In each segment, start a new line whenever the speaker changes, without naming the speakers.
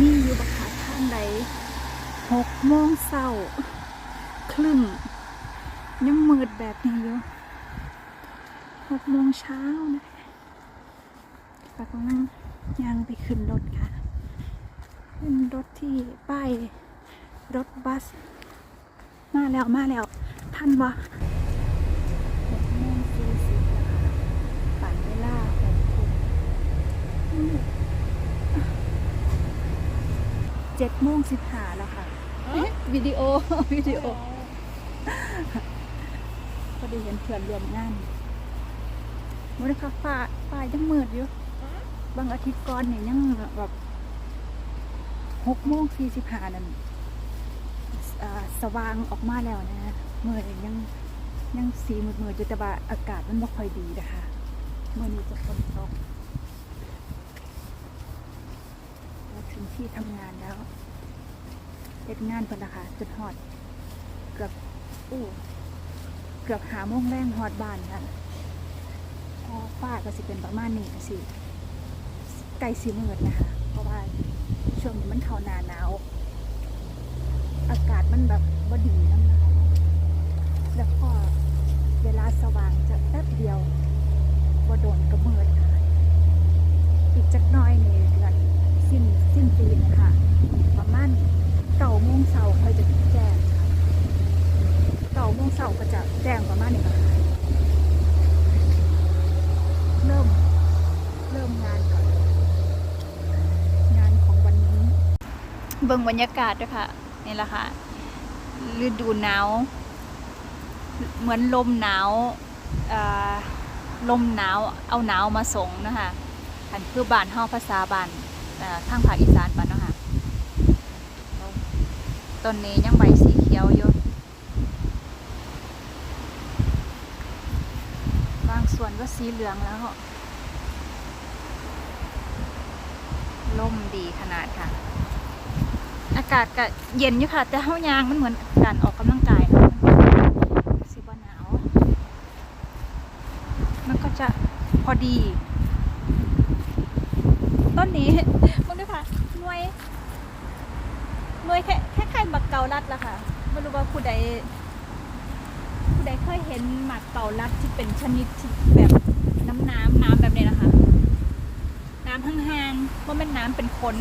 นี่อยู่บักขาทางใดหกโมงเช้าครึ่งยังมืดแบบนี้อยู่หกโมงเช้านะฝากกำลังยางไปขึ้นรถค่ะขึ้นรถที่ป้ายรถบัส มาแล้วมาแล้ว ท่านวะหกโมงสี่สิบปั่นเวลาหกทุ่ม เจ็ดโมงสิบห้าแล้วค่ะเอ๊ะวิดีโอวิดีโอพอดีเห็นเพื่อนรวมงานมืดค่ะฟ้าฟ้ายังมืดอยู่บางอาทิตย์ก่อนเนี่ยยังแบบหกโมงสี่สิบห้านั่นอ่าสว่างออกมาแล้วนะเมื่อนี้ยังยังสีมืดมืดๆอยู่แต่ว่าอากาศมันไม่ค่อยดีนะคะเมื่อนี้จะฝนตกมา ถึงที่ทำงานแล้วเฮ็ดงานเป็นราคาจนหอด เกือบอู้เกือบหาโมงแรงหอดบ้านค่ะพอฟ้าก็สิเป็นประมาณนี้ก็สิไกลสีเมืดนะคะ เพราะว่าช่วงนี้มันเข้าหนาหนาว อากาศมันแบบบดีนั่นนะคะแล้วก็เวลาสว่างจะแป๊บเดียวว่าโดนก็มืดค่ะอีกจักน้อยนี่เดือน สิ้นสิ้นปีนะคะประมาณเก้าโมงเช้าค่อยจะแจ้งค่ะเก้าโมงเช้าก็จะแจ้งประมาณนี้ค่ะเริ่มเริ่มงานก่อนงานของวันนี้ เบิ่งบรรยากาศด้วยค่ะนี่แหละค่ะฤดูหนาว เหมือนลมหนาวอ่อลมหนาวเอาหนาวมาส่งนะคะอันคือบานเฮาภาษาบาน ทางภาคอีสานบ้านเนาะค่ะต้นนี้ยังใบสีเขียวอยู่บางส่วนก็สีเหลืองแล้วลมดีขนาดค่ะ อากาศก็เย็นอยู่ค่ะ แต่เฮายางมันเหมือนการออกกำลังกายนะมันสิบหนาว มันก็จะพอดี ต้นนี้ มึงด้วยค่ะหน่วยหน่วยแค่แค่ ไข่หมักเกาลัดละค่ะไม่รู้ว่าผู้ใดผู้ใดเคยเห็นหมักเกาลัดที่เป็นชนิดที่แบบน้ำน้ำน้ำแบบนี้นะคะ น้ำห่างๆเพราะมันน้ำเป็นขน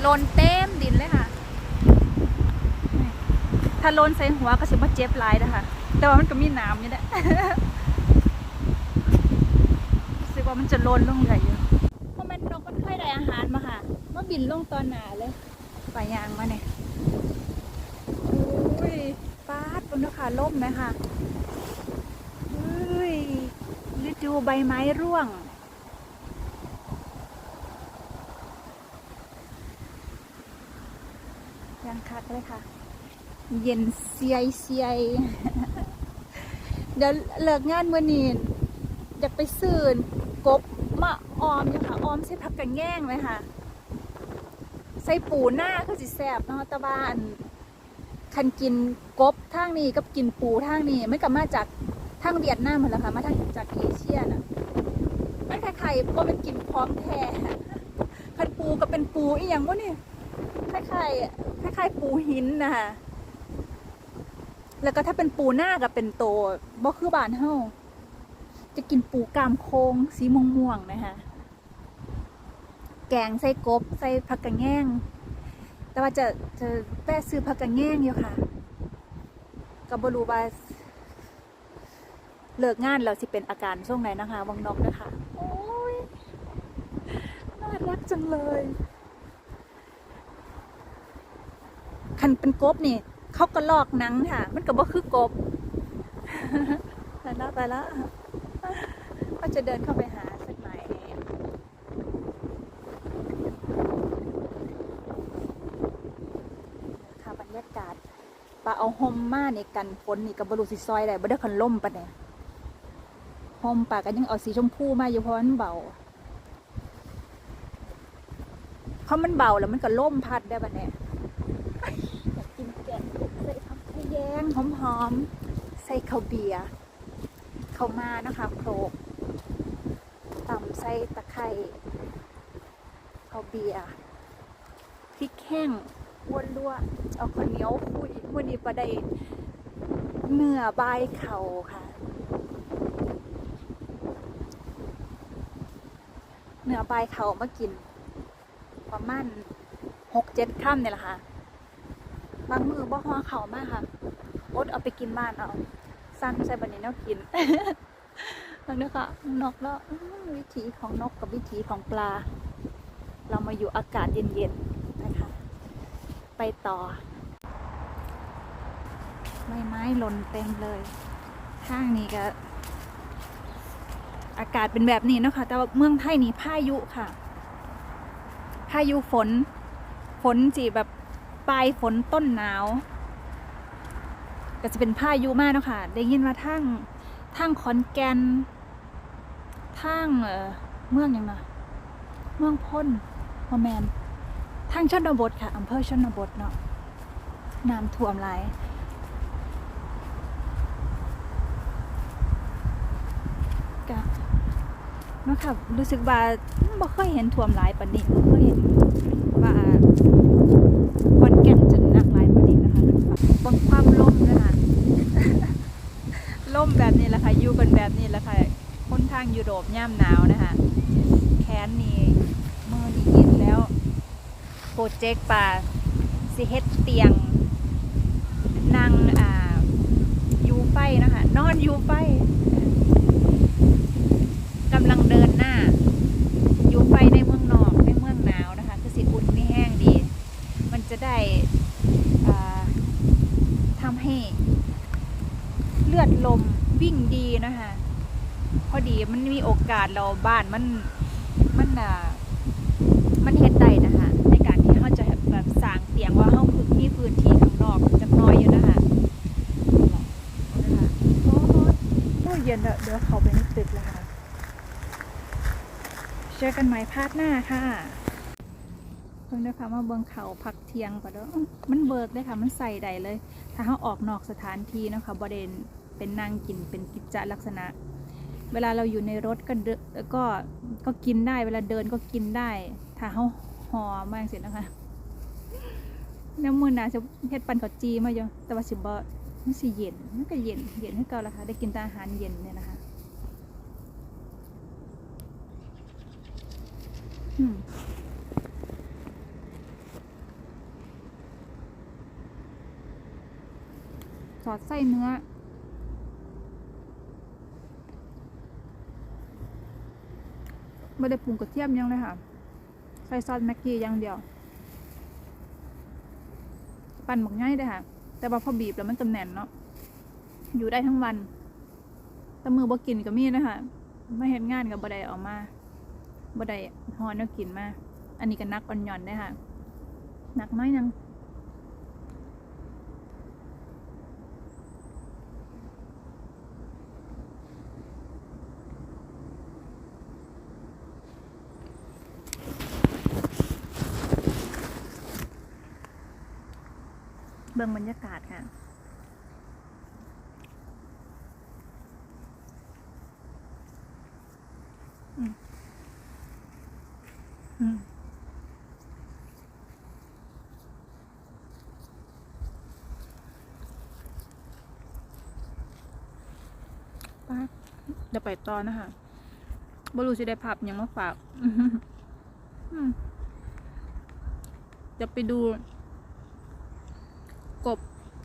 โลนเต็มดินเลยค่ะ ถ้าโลนใส่หัวก็สิบ่เจ็บหลายนะคะ แต่ว่ามันก็มีน้ำอยู่แหละรู้สึกว่ามันจะโลนลงใหญ่อยู่เพราะมันนกมันค่อยได้อาหารมาค่ะ มาบินลงตอนหนาเลยปลายางมาเนี่ยอุ้ยป้าด บนนค่ะล่มไหมคะอุ้ยฤดูใบไม้ร่วง ยังคักเลยค่ะ เย็นเสียเสียเดี๋ยวเลิกงานมื่อนี้อยากไปซื้อกบมาออมอยู่ค่ะออมใส่ผักกันแง่งเลยค่ะ ใส่ปูหน้าคือสิแสบเนาะตะบาน คันกินกบทางนี้กับกินปูทางนี้ไม่กลับมาจากทางเวียดนามเหมือนละค่ะมาทางจากเอเชียน่ะมันคล้ายๆว่าเป็นกินพร้อมแท้คันปูก็เป็นปูอีหยังวะนี่คล้ายๆคล้ายๆปูหินนะคะแล้วก็ถ้าเป็นปูหน้ากับเป็นโตบ่คือบานเฮาจะกินปูกามโคงสีม่วงๆนะคะแกงใส่กบใส่ผักกระแง่ง แต่ว่าจะจะแปะซื้อผักกระแง่งอยู่ค่ะกับบรูว่าเลิกงานแล้วสิเป็นอาการช่วงไหนนะคะ วังนกนะคะ โอ้ยน่ารักจังเลยคันเป็นกบนี่เขาก็ลอกหนังค่ะ มันก็บ่คือกบไปแล้วไปแล้วก็จะเดินเข้าไปหาสักหน่อยค่ะบรรยากาศปลาเอาห่ มมาในกันฝนนี่กับบรูสิซอยได้บ่ได้คันล่มปะเนี่ยห่มปาก็ยังเอาสีชมพูมาอยู่เพราะมันเบาเพราะมันเบาแล้วมันก็ล่มพัดได้ปะเนี่ยอยากกินแกงใส่ผักขยงหอมๆใส่ข้าวเบียร์ข้าวมานะคะโครกตำใส่ตะไคร้ข้าวเบียร์ริกแห้ง อ้วนรั่วเอาข้าวเหนียวคุยมื่อนี้ประได้เนื้อบายเข่าค่ะ เนื้อบายเข่ามากิน ประมาณหกเจ็ดค่ำเนี่ยแหละค่ะ บางมือบ่ห่อเข่ามากค่ะอดเอาไปกินบ้านเอาสั้นใส่บันนี้นวกินบางเนื้อค่ะนกแล้ววิถีของนกกับวิถีของปลา เรามาอยู่อากาศเย็นๆ ต่อ ใบไม้หล่นเต็มเลยข้างนี้ก็ อากาศเป็นแบบนี้เนาะคะแต่ว่าเมืองไทยนี่พายุค่ะ พายุฝน ฝนจีแบบปลายฝนต้นหนาวก็จะเป็นพายุมากเนาะค่ะ ได้ยินว่าทั้งทั้งขอนแก่นทั้งเออเมืองหยังนะเมืองพ้นพอแมน ทางชนบทค่ะอำเภอชนบทเนาะน้ำท่วมหลายกะเนาะค่ะรู้สึกว่าบ่เคยเห็นท่วมหลายปานนี้บ่เคยเห็นว่าขอนแก่นจะหนักหลายปานนี้นะคะบางความล่มนะคะล่มแบบนี้แหละค่ะอยู่กันแบบนี้แหละค่ะค่อนข้างยุโรปย่ำหนาวนะคะแค้นนี่เมื่อนี้เย็นแล้ว โปรเจกต์ป่าสิเฮ็ดเตียงนั่งอ่ายูไฟนะคะนอนยูไฟกำลังเดินหน้ายูไฟในเมืองนอกในเมืองหนาวนะคะคือสิอุ่นไม่แห้งดี มันจะได้ทำให้เลือดลมวิ่งดีนะคะพอดีมันมีโอกาสเราบ้านมันอ่ามันเฮ็ดได้นะคะ ในการที่เขาจะแบบสร้างเตียงว่าเขาคือมีพื้นที่ข้างนอกจักหน้อยอยู่นะคะนะคะโอ้ยโอ้ยเย็นแล้วเดี๋ยวเขาไปในตึกแล้วค่ะเจอกันใหม่พาร์ทหน้าค่ะเพิ่งได้พามาเบิงเขาพักเที่ยงก่อนเด้ออื้อมันเบิกเลยค่ะ มันใส่ได้เลย ถ้าเขาออกนอกสถานที่นะคะบริเวณเป็นนั่งกินเป็นกิจจลักษณะ เวลาเราอยู่ในรถก็เดนก็ก็กินได้เวลาเดินก็กินได้ ถ้าเขาห่อมากเสร็จนะคะน้ำมือนาจะเฮ็ดปันขาวจีมาอยู่แต่ว่าสิบ่มันสิเย็นมันก็เย็นเย็นให้เก่าละค่ะได้กินแต่อาหารเย็นเนี่ยนะคะอืม สอดไส้เนื้อ ไม่ได้ปรุงกระเทียมยังเลยค่ะ ใส่ซอสแม็กกี้อย่างเดียว ปั่นหมกง่ายเลยค่ะ แต่ว่าพอบีบแล้วมันจะแน่นเนาะ อยู่ได้ทั้งวัน แต่มือบ่กินก็มีนะคะ ไม่เห็นงานกับบ่ไดออกมาบ่ได้ ฮอนแล้วกินมา อันนี้ก็นักอ่อนหย่อนได้ค่ะ นักน้อยนังเบิ่งบรรยากาศค่ะ อืมอืมป้า เดี๋ยวไปต่อนะคะบรูสิได้ภาพยังมาฝากจะไปดู กบ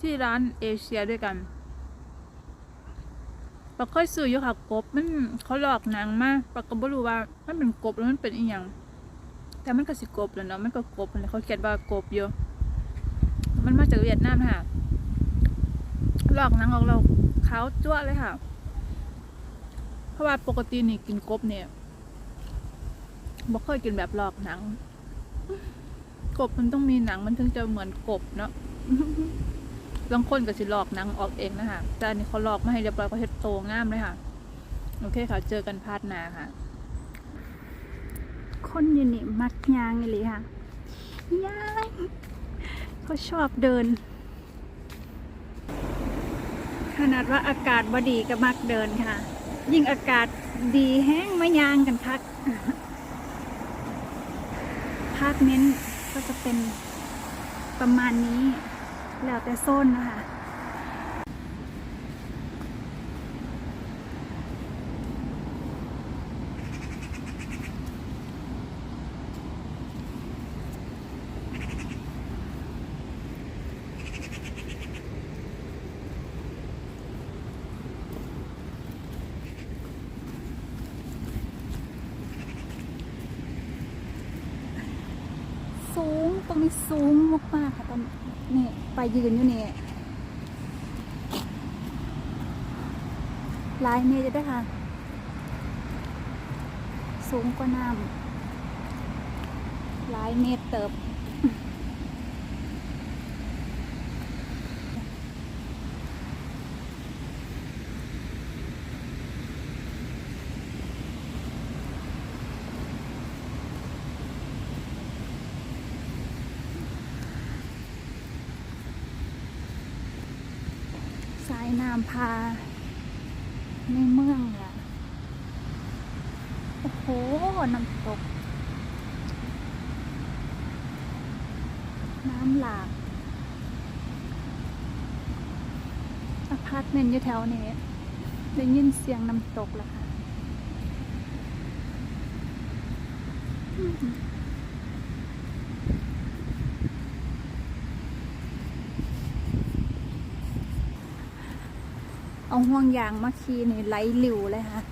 ที่ร้านเอเชียด้วยกันปากค่อยซื้ออยู่ค่ะกบมันเขาหลอกนังมากปากก็บ่รู้ว่ามันเป็นกบแล้วมันเป็นอีหยังแต่มันก็สิกบแหล้วเนาะมันก็กบนั่นแหละเขาเขียนว่ากบอยู่มันมาจากเวียดนามค่ะหลอกนังออกเราขาวจั่วเลยค่ะ เพราะว่าปกตินี่กินกบเนี่ยบ่เคยกินแบบหลอกหนัง กบมันต้องมีหนังมันถึงจะเหมือนกบเนาะบางคนก็สิหลอกหนังออกเองนะคะแต่อันนี้เขาหลอกมาให้เรียบร้อยเขาเฮ็ดโตงามเลยค่ะ โอเคค่ะ เจอกันพาร์ทหนาค่ะ คนอยู่นี่มักยางเลยค่ะยางเขาชอบเดิน ขนาดว่าอากาศบดีก็มักเดินค่ะ ยิ่งอากาศดีแห้งมายางกันพักพาร์ทเมนต์ก็จะเป็นประมาณนี้ แล้วแต่โซนนะคะ สูง ตรงนี้สูงมากๆค่ะตอนนี่ไปยืนอยู่นี่ลายเมตรได้ค่ะ สูงกว่าน้ำลายเมตรเติบ สายน้ำพา ในเมืองอะโอ้โห น้ำตก น้ำหลากอพาร์ตเมนต์อยู่แถวนี้ ได้ยินเสียงน้ำตกแล้วค่ะ เอาห่วงยางมาขี่นี่ไหลหลิวเลยค่ะ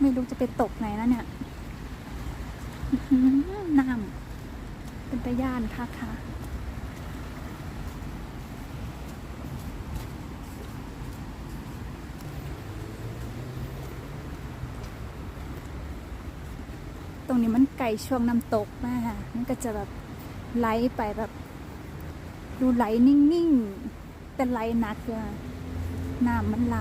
ไม่รู้จะไปตกไหนแล้วเนี่ยน้ำเป็นตะย่านค่ะค่ะตรงนี้มันไก่ช่วงน้ำตกมากค่ะ มันก็จะแบบไหลไปแบบ ดูไหลนิ่ง ๆ แต่ไหลหนักเลย น้ำมันไหล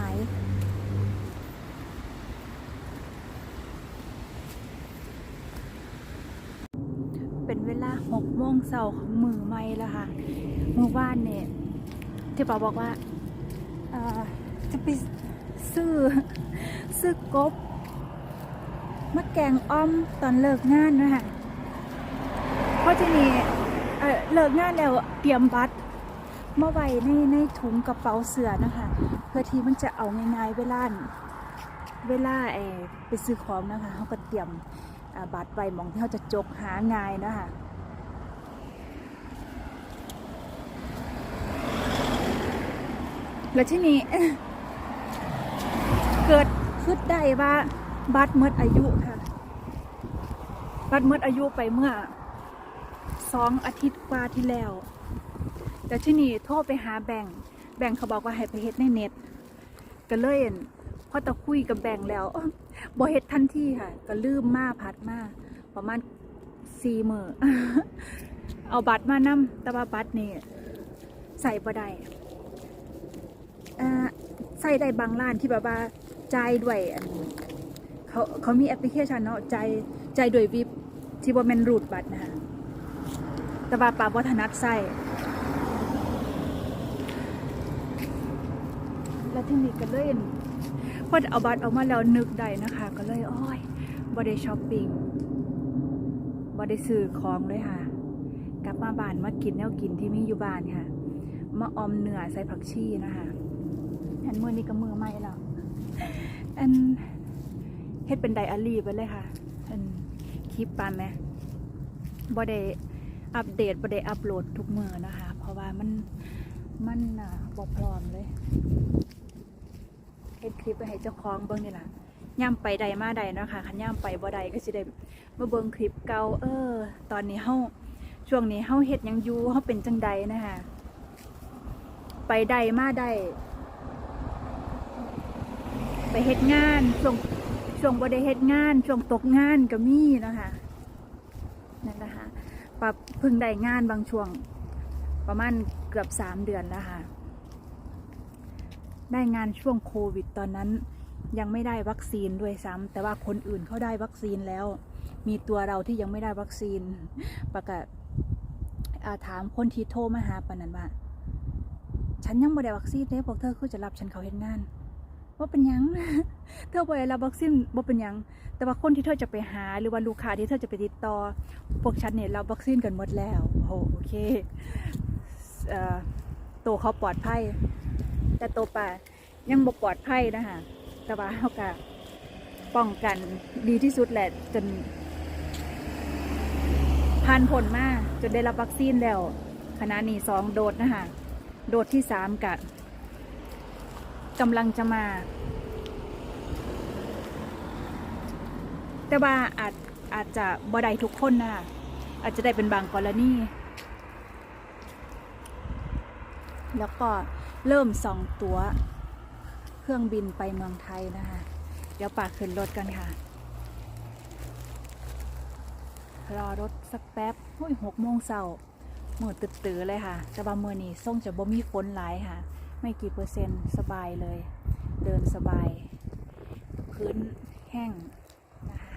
เป็นเวลาหกโมงเช้าของมือไม่แล้วค่ะเมือว่านเนี่ยที่ป๋าบอกว่าจะไปซื้อซื้อกบมะแกงอ้อมตอนเลิกงานนะคะเพราะที่นี่เเลิกงานแล้วเตรียมบัตร มาไว้ในในถุงกระเป๋าเสื้อนะคะ เพื่อที่มันจะเอาง่ายๆเวลาเวลาเอไปซื้อของนะคะเขาก็เตรียมอ่าบัตรไว้หมองที่เขาจะจกหาง่ายนะคะแล้วที่นี้เกิดคิดได้ว่าบัตรหมดอายุค่ะ บัตรหมดอายุไปเมื่อสองอาทิตย์กว่าที่แล้ว แต่ที่นี่โทรไปหาแบงค์แบงค์เขาบอกว่าให้ไปเฮ็ดในเน็ตก็เลยพอตะคุยกับแบงค์แล้วอ้อเฮ็ดทันทีค่ะ ก็ลืมมาพัดมาประมาณสี่มือเอาบัตรมานำแต่ว่าบัตรนี่ใส่บ่ได้ใส่ได้บางร้านที่แบบว่าจ่ายด้วยเขาเขามีแอปพลิเคชันเนาะจ่ายจ่ายด้วยวิบที่ว่าแมนรูดบัตรนะคะแต่ว่าปาวัฒนัดใส่ แล้วที่นี่ก็เลยพอเอาบัตรออกมาแล้วนึกได้นะคะ ก็เลยโอ้ยบ่ได้ช้อปปิ้งบ่ได้ซื้อของเลยค่ะ กลับมาบ้านมากินแนวกินที่มีอยู่บ้านค่ะ มาออมเนื้อใส่ผักชีนะคะอันมือนี้ก็มือใหม่แล้วอันเฮ็ดเป็นไดอารี่ไปเลยค่ะ อันคลิปปานไหมบ่ได้อัปเดตบ่ได้อัปโหลดทุกมือนะคะ เพราะว่ามันมันอะบ่พร้อมเลย เฮ็ดคลิปไปให้เจ้าของเบิ่งนี่ล่ะย่ำไปใดมาใดเนาะค่ะคันย่ำไปบ่ใดก็สิได้มาเบิ่งคลิปเก่าเออ ตอนนี้เฮาช่วงนี้เฮาเฮ็ดยังอยู่เฮาเป็นจังใดนะคะไปใดมาใดไปเฮ็ดงานช่วงช่วงบ่ได้เฮ็ดงานช่วงตกงานก็มีนะคะนั่นแหละคะปรับพึ่งได้งานบางช่วง ประมาณเกือบสามเดือนแล้วค่ะ ได้งานช่วงโควิดตอนนั้น ยังไม่ได้วัคซีนด้วยซ้ำแต่ว่าคนอื่นเขาได้วัคซีนแล้ว มีตัวเราที่ยังไม่ได้วัคซีน ประกาศถามคนที่โทรมาหาปนันว่า ฉันยังไม่ได้วัคซีนเลยพวกเธอคือจะรับฉันเขาเห็นงานว่าเป็นยัง เธอบ่ได้รับวัคซีนบ่าเป็นยัง แต่ว่าคนที่เธอจะไปหาหรือว่าลูกค้าที่เธอจะไปติดต่อ พวกฉันเนี่ยรับวัคซีนกันหมดแล้วโอเคตัวเขาปลอดภัย แต่ตัวป่ายังบ่ปลอดภัยนะคะแต่ว่าเขาก็ป้องกันดีที่สุดแหละจนผ่านผลมาจนได้รับวัคซีนแล้วขณะนี้สองโดสนะคะโดสที่สามกะกำลังจะมา แต่ว่าอาจอาจจะบ่ได้ทุกคนนะคะอาจจะได้เป็นบางกรณีแล้วก็ เริ่มสองตัวเครื่องบินไปเมืองไทยนะคะ เดี๋ยวปากขึ้นรถกันค่ะ รอรถสักแป๊บโอ้ยหกโมงเช้ามืดตื่นเลยค่ะ แต่ว่ามือนี้ส่งจะบ่มีฝนหลายค่ะ ไม่กี่เปอร์เซ็นต์สบายเลย เดินสบาย พื้นแห้งนะคะ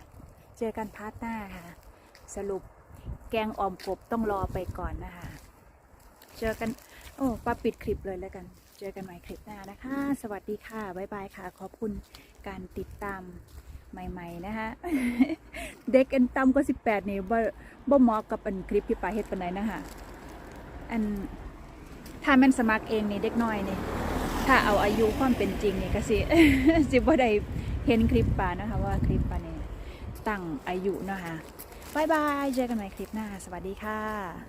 เจอกันพาร์ทหน้าค่ะ สรุปแกงอ่อมกบต้องรอไปก่อนนะคะ เจอกัน โอ้ป้าปิดคลิปเลยแล้วกัน เจอกันใหม่คลิปหน้านะคะ สวัสดีค่ะ บ๊ายบายค่ะ ขอบคุณการติดตามใหม่ๆ นะคะ เด็กอันต่ำกว่า18 นี่บ่บ่เหมาะกับอันคลิปที่ป้าเฮ็ดปานใดนะคะอันถ้าแม่นสมัครเองนี่เด็กน้อยนี่ถ้าเอาอายุความเป็นจริงนี่ก็สิสิบ่ได้เห็นคลิปป้านะคะว่าคลิปป้าเนี่ยตั้งอายุนะคะบ๊ายบาย เจอกันใหม่คลิปหน้า สวัสดีค่ะ